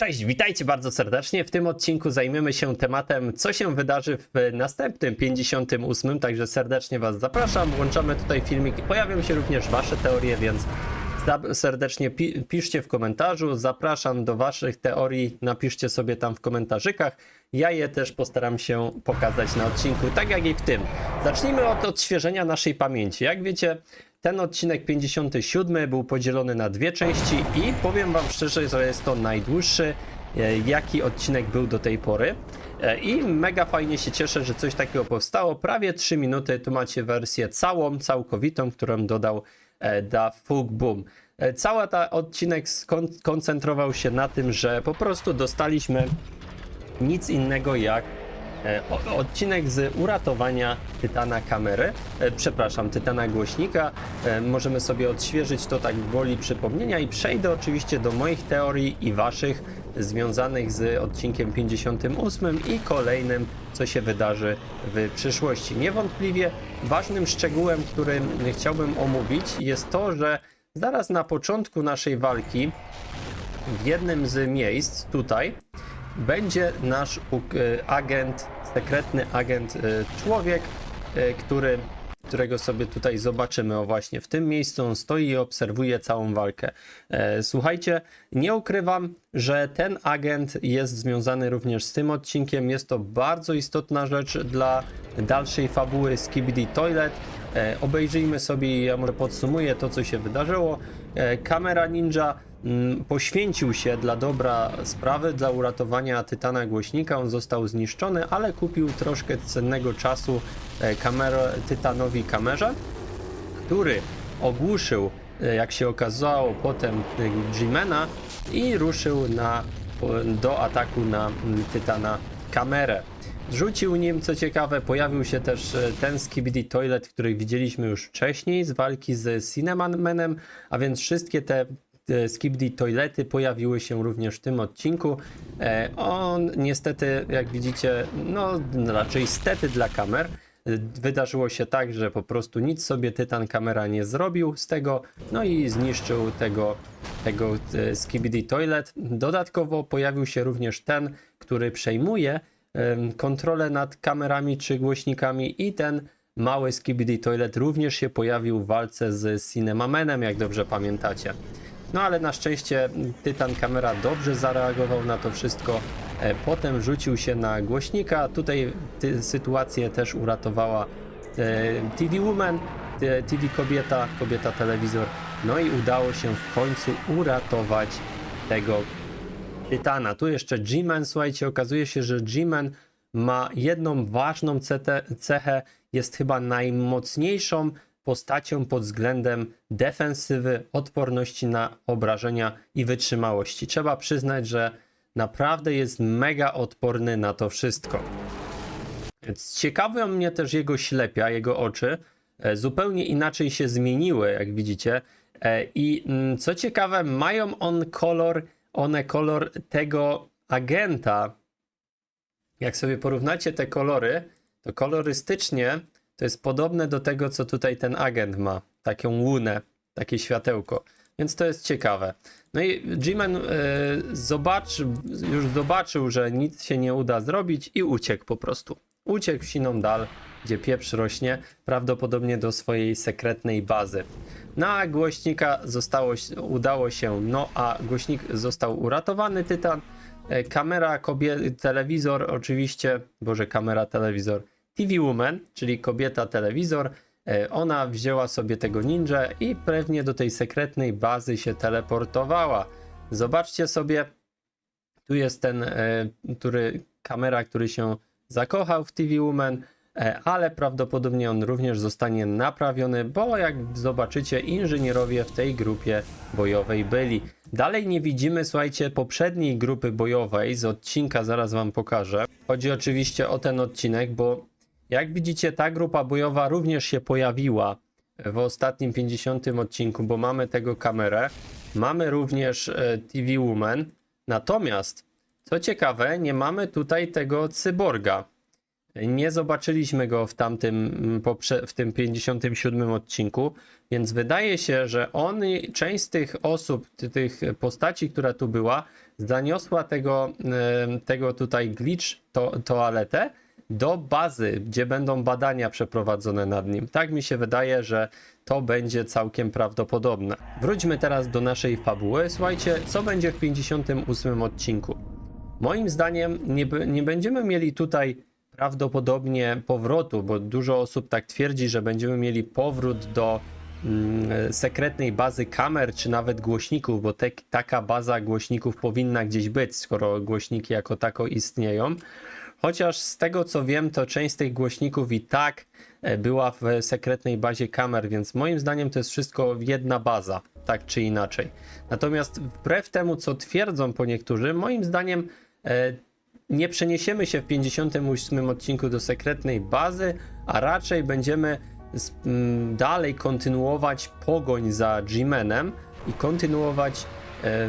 Cześć, witajcie bardzo serdecznie. W tym odcinku zajmiemy się tematem, co się wydarzy w następnym 58. Także serdecznie Was zapraszam. Włączamy tutaj filmik. Pojawią się również Wasze teorie, więc serdecznie pi piszcie w komentarzu. Zapraszam do Waszych teorii. Napiszcie sobie tam w komentarzykach. Ja je też postaram się pokazać na odcinku, tak jak i w tym. Zacznijmy od odświeżenia naszej pamięci. Jak wiecie, ten odcinek 57 był podzielony na dwie części i powiem Wam szczerze, że jest to najdłuższy, e, jaki odcinek był do tej pory. E, I mega fajnie się cieszę, że coś takiego powstało. Prawie 3 minuty, tu macie wersję całą, całkowitą, którą dodał e, Da Fug Boom. Cały ten odcinek skon- koncentrował się na tym, że po prostu dostaliśmy nic innego jak odcinek z uratowania Tytana kamery, e, przepraszam, Tytana głośnika. E, Możemy sobie odświeżyć to tak woli przypomnienia i przejdę oczywiście do moich teorii i waszych związanych z odcinkiem 58 i kolejnym, co się wydarzy w przyszłości. Niewątpliwie ważnym szczegółem, który chciałbym omówić jest to, że zaraz na początku naszej walki w jednym z miejsc tutaj będzie nasz e, agent, sekretny agent, e, człowiek, e, który, którego sobie tutaj zobaczymy. O właśnie, w tym miejscu on stoi i obserwuje całą walkę. Słuchajcie, nie ukrywam, że ten agent jest związany również z tym odcinkiem. Jest to bardzo istotna rzecz dla dalszej fabuły Skibidi Toilet. Obejrzyjmy sobie, ja może podsumuję to, co się wydarzyło. E, kamera Ninja mm, poświęcił się dla dobra sprawy, dla uratowania Tytana Głośnika. On został zniszczony, ale kupił troszkę cennego czasu e, kamerę, Tytanowi kamerze, który ogłuszył, e, jak się okazało, potem G-Mana i ruszył na, do ataku na mm, Tytana kamerę. Rzucił nim, co ciekawe, pojawił się też e, ten Skibidi Toilet, który widzieliśmy już wcześniej z walki z Cinnamon Manem, a więc wszystkie te e, Skibidi Toilety pojawiły się również w tym odcinku. E, On niestety, jak widzicie, no raczej stety dla kamer, Wydarzyło się tak, że po prostu nic sobie Tytan kamera nie zrobił z tego, no i zniszczył tego, tego Skibidi Toilet. Dodatkowo pojawił się również ten, który przejmuje kontrolę nad kamerami czy głośnikami i ten mały Skibidi Toilet również się pojawił w walce z Cinemamenem, jak dobrze pamiętacie. No ale na szczęście Tytan kamera dobrze zareagował na to wszystko. E, Potem rzucił się na głośnika. Tutaj ty, sytuację też uratowała e, TV Woman, e, TV kobieta, kobieta telewizor. No i udało się w końcu uratować tego Tytana. Tu jeszcze G-Man, słuchajcie, okazuje się, że G-Man ma jedną ważną cechę, jest chyba najmocniejszą postacią pod względem defensywy, odporności na obrażenia i wytrzymałości. Trzeba przyznać, że naprawdę jest mega odporny na to wszystko. Ciekawią mnie też jego ślepia, jego oczy. E, Zupełnie inaczej się zmieniły, jak widzicie. E, I mm, co ciekawe, mają on kolor, one kolor tego agenta. Jak sobie porównacie te kolory, to kolorystycznie to jest podobne do tego, co tutaj ten agent ma. Taką łunę, takie światełko. Więc to jest ciekawe. No i G-Man e, zobacz, już zobaczył, że nic się nie uda zrobić i uciekł po prostu. Uciekł w siną dal, gdzie pieprz rośnie, prawdopodobnie do swojej sekretnej bazy. No a głośnika zostało, udało się, no a głośnik został uratowany, Tytan. E, Kamera, kobie- telewizor, oczywiście, boże, kamera, telewizor. TV Woman, czyli kobieta telewizor, e, ona wzięła sobie tego ninja i pewnie do tej sekretnej bazy się teleportowała. Zobaczcie sobie, tu jest ten, e, który, kamera, który się zakochał w TV Woman, e, ale prawdopodobnie on również zostanie naprawiony, bo jak zobaczycie, inżynierowie w tej grupie bojowej byli. Dalej nie widzimy, słuchajcie, poprzedniej grupy bojowej z odcinka, zaraz wam pokażę. Chodzi oczywiście o ten odcinek, bo jak widzicie, ta grupa bojowa również się pojawiła w ostatnim 50 odcinku, bo mamy tego kamerę. Mamy również e, TV Woman. Natomiast, co ciekawe, nie mamy tutaj tego cyborga. Nie zobaczyliśmy go w tamtym, w tym 57 odcinku, więc wydaje się, że on, część z tych osób, ty- tych postaci, która tu była, zaniosła tego, tego tutaj glitch to, toaletę do bazy, gdzie będą badania przeprowadzone nad nim. Tak mi się wydaje, że to będzie całkiem prawdopodobne. Wróćmy teraz do naszej fabuły. Słuchajcie, co będzie w 58 odcinku? Moim zdaniem nie, nie będziemy mieli tutaj prawdopodobnie powrotu, bo dużo osób tak twierdzi, że będziemy mieli powrót do mm, sekretnej bazy kamer, czy nawet głośników, bo te, taka baza głośników powinna gdzieś być, skoro głośniki jako tako istnieją. Chociaż z tego co wiem, to część z tych głośników i tak e, była w sekretnej bazie kamer, więc moim zdaniem to jest wszystko jedna baza, tak czy inaczej. Natomiast wbrew temu, co twierdzą po niektórzy, moim zdaniem e, nie przeniesiemy się w 58 odcinku do sekretnej bazy, a raczej będziemy z, m, dalej kontynuować pogoń za G-Manem i kontynuować e,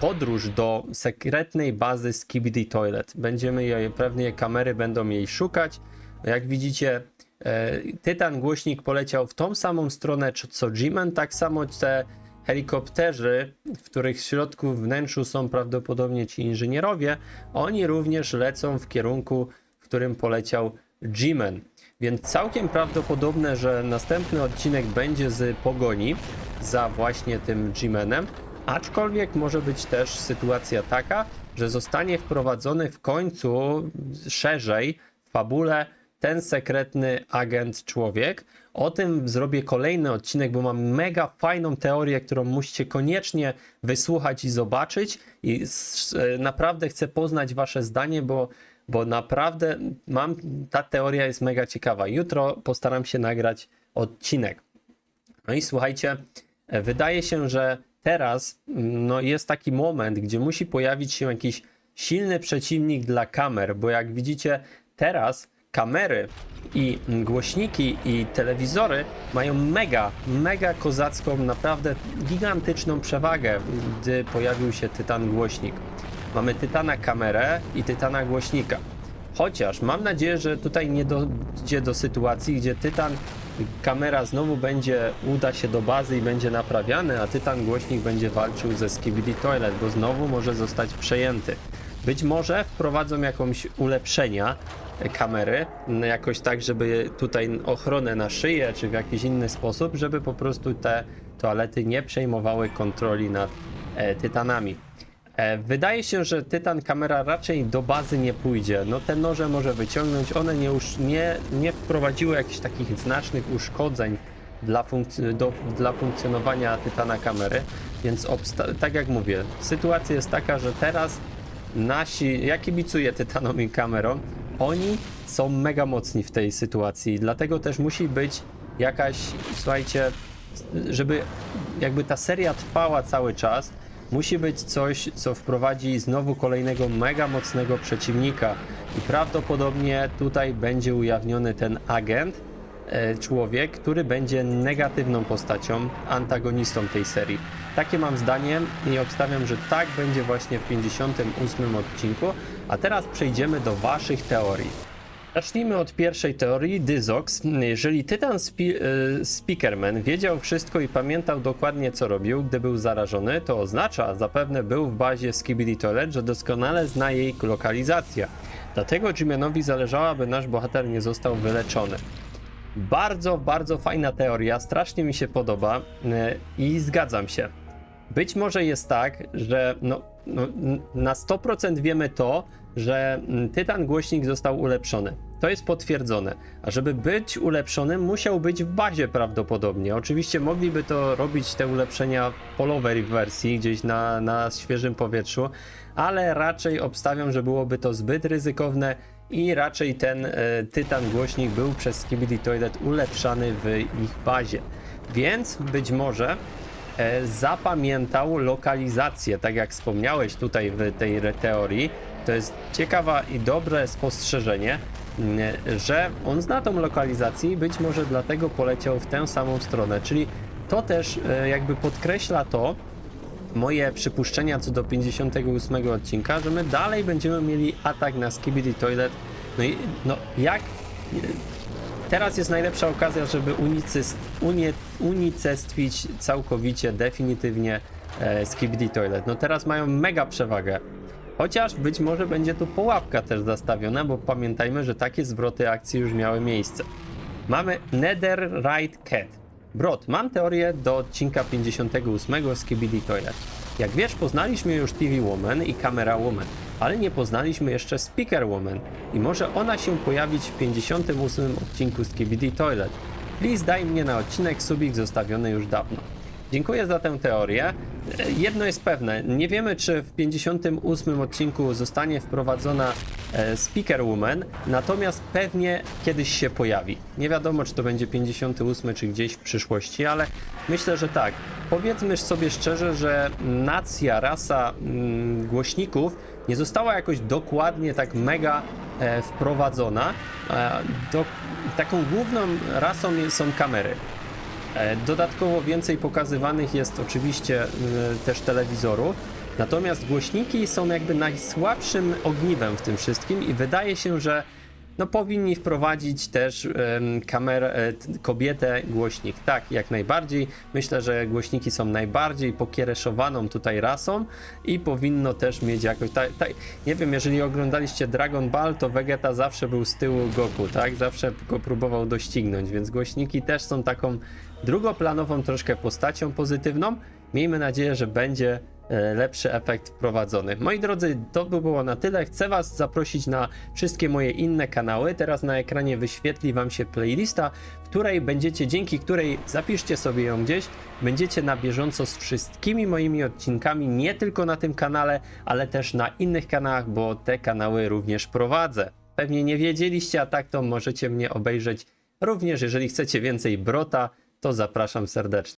podróż do sekretnej bazy Skibidi Toilet. Będziemy jej, pewnie kamery będą jej szukać. Jak widzicie, e, Tytan głośnik poleciał w tą samą stronę co G-Man, tak samo te helikopterzy, w których środku wnętrzu są prawdopodobnie ci inżynierowie, oni również lecą w kierunku, w którym poleciał G-Man. Więc całkiem prawdopodobne, że następny odcinek będzie z pogoni za właśnie tym G-Manem, aczkolwiek może być też sytuacja taka, że zostanie wprowadzony w końcu szerzej w fabule ten sekretny agent człowiek. O tym zrobię kolejny odcinek, bo mam mega fajną teorię, którą musicie koniecznie wysłuchać i zobaczyć. I naprawdę chcę poznać wasze zdanie, bo, bo naprawdę mam, ta teoria jest mega ciekawa. Jutro postaram się nagrać odcinek. No i słuchajcie, wydaje się, że teraz no, jest taki moment, gdzie musi pojawić się jakiś silny przeciwnik dla kamer, bo jak widzicie, teraz kamery i głośniki i telewizory mają mega, mega kozacką, naprawdę gigantyczną przewagę, gdy pojawił się Tytan głośnik. Mamy Tytana kamerę i Tytana głośnika. Chociaż mam nadzieję, że tutaj nie dojdzie do sytuacji, gdzie Tytan kamera znowu będzie, uda się do bazy i będzie naprawiany, a Tytan głośnik będzie walczył ze Skibidi Toilet, bo znowu może zostać przejęty. Być może wprowadzą jakąś ulepszenia kamery, jakoś tak, żeby tutaj ochronę na szyję, czy w jakiś inny sposób, żeby po prostu te toalety nie przejmowały kontroli nad e, Tytanami. E, Wydaje się, że Tytan kamera raczej do bazy nie pójdzie. No te noże może wyciągnąć, one nie, już nie, nie wprowadziły jakichś takich znacznych uszkodzeń dla, funkc- do, dla funkcjonowania Tytana kamery, więc tak jak mówię, sytuacja jest taka, że teraz nasi, ja kibicuję Tytanom i kamerom, oni są mega mocni w tej sytuacji, dlatego też musi być jakaś, słuchajcie, żeby jakby ta seria trwała cały czas, musi być coś, co wprowadzi znowu kolejnego mega mocnego przeciwnika. I prawdopodobnie tutaj będzie ujawniony ten agent, e, człowiek, który będzie negatywną postacią, antagonistą tej serii. Takie mam zdanie i obstawiam, że tak będzie właśnie w 58 odcinku. A teraz przejdziemy do Waszych teorii. Zacznijmy od pierwszej teorii, Dyzox. Jeżeli Tytan Spi- e, Speakerman wiedział wszystko i pamiętał dokładnie co robił, gdy był zarażony, to oznacza, zapewne był w bazie Skibidi Toilet, że doskonale zna jej lokalizację. Dlatego Jimmenowi zależało, aby nasz bohater nie został wyleczony. Bardzo, bardzo fajna teoria, strasznie mi się podoba e, i zgadzam się. Być może jest tak, że no, no, na 100% wiemy to, że mm, Tytan głośnik został ulepszony. To jest potwierdzone. A żeby być ulepszonym, musiał być w bazie prawdopodobnie. Oczywiście mogliby to robić te ulepszenia polowej wersji, gdzieś na, na świeżym powietrzu, ale raczej obstawiam, że byłoby to zbyt ryzykowne i raczej ten e, Tytan głośnik był przez Skibidi Toilet ulepszany w ich bazie. Więc być może e, zapamiętał lokalizację, tak jak wspomniałeś tutaj w tej teorii. To jest ciekawa i dobre spostrzeżenie, m, że on zna tą lokalizację i być może dlatego poleciał w tę samą stronę. Czyli to też e, jakby podkreśla to, moje przypuszczenia co do 58 odcinka, że my dalej będziemy mieli atak na Skibidi Toilet No i no jak Teraz jest najlepsza okazja, żeby unicestwić całkowicie, definitywnie e, Skibidi Toilet. No teraz mają mega przewagę. Chociaż być może będzie tu pułapka też zastawiona, bo pamiętajmy, że takie zwroty akcji już miały miejsce. Mamy Netherite Cat. Brod, mam teorię do odcinka 58 Skibidi Toilet. Jak wiesz, poznaliśmy już TV Woman i Camera Woman, ale nie poznaliśmy jeszcze Speaker Woman i może ona się pojawić w 58 odcinku Skibidi Toilet. Please daj mnie na odcinek subik zostawiony już dawno. Dziękuję za tę teorię. Jedno jest pewne, nie wiemy czy w 58 odcinku zostanie wprowadzona e, Speaker Woman, natomiast pewnie kiedyś się pojawi. Nie wiadomo czy to będzie 58 czy gdzieś w przyszłości, ale myślę, że tak. Powiedzmy sobie szczerze, że nacja, rasa mm, głośników nie została jakoś dokładnie tak mega e, wprowadzona. E, do, taką główną rasą są kamery. E, Dodatkowo więcej pokazywanych jest oczywiście też telewizorów, natomiast głośniki są jakby najsłabszym ogniwem w tym wszystkim i wydaje się, że no powinni wprowadzić też kamerę, e, kobietę głośnik. Tak, jak najbardziej. Myślę, że głośniki są najbardziej pokiereszowaną tutaj rasą i powinno też mieć jakoś. Ta, ta, nie wiem, jeżeli oglądaliście Dragon Ball, to Vegeta zawsze był z tyłu Goku, tak? Zawsze go próbował doścignąć, więc głośniki też są taką drugoplanową troszkę postacią pozytywną. Miejmy nadzieję, że będzie e, lepszy efekt wprowadzony. Moi drodzy, to by było na tyle. Chcę Was zaprosić na wszystkie moje inne kanały. Teraz na ekranie wyświetli Wam się playlista, w której będziecie, dzięki której zapiszcie sobie ją gdzieś, będziecie na bieżąco z wszystkimi moimi odcinkami, nie tylko na tym kanale, ale też na innych kanałach, bo te kanały również prowadzę. Pewnie nie wiedzieliście, a tak to możecie mnie obejrzeć również, jeżeli chcecie więcej brota, to zapraszam serdecznie.